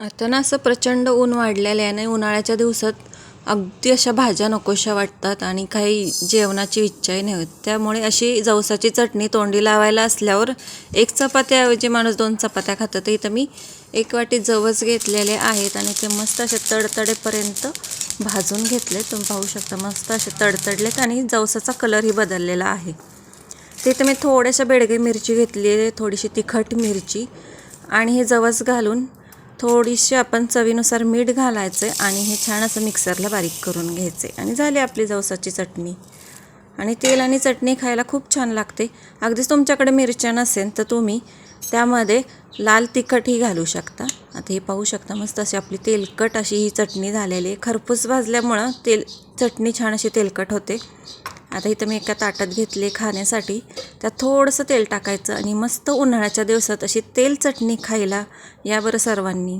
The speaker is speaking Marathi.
आता ना असं प्रचंड ऊन वाढलेलं आहे आणि उन्हाळ्याच्या दिवसात अगदी अशा भाज्या नकोशा वाटतात आणि काही जेवणाची इच्छाही नाही होत. त्यामुळे अशी जवसाची चटणी तोंडी लावायला असल्यावर एक चपात्याऐवजी माणूस दोन चपात्या खातं. तर इथं मी एक वाटी जवस घेतलेले आहेत आणि ते मस्त असे तडतडेपर्यंत भाजून घेतले. तुम्ही पाहू शकता मस्त असे तडतडलेत आणि जवसाचा कलरही बदललेला आहे. तिथं मी थोड्याशा बेडगे मिरची घेतली आहे थोडीशी तिखट मिरची आणि हे जवस घालून थोडीशी आपण चवीनुसार मीठ घालायचं आहे आणि हे छान असं मिक्सरला बारीक करून घ्यायचे आणि झाली आपली जवसाची चटणी. आणि तेल आणि चटणी खायला खूप छान लागते. अगदीच तुमच्याकडे मिरच्या नसेल तर तुम्ही त्यामध्ये लाल तिखटही घालू शकता. आता हे पाहू शकता मस्त अशी आपली तेलकट अशी ही चटणी झालेली आहे. खरपूस भाजल्यामुळं तेल चटणी छान अशी तेलकट होते. आता इथं मी एका ताटात घेतले खाण्यासाठी. त्यात थोडंसं तेल टाकायचं आणि मस्त उन्हाळ्याच्या दिवसात अशी तेल चटणी खायला यावर सर्वांनी.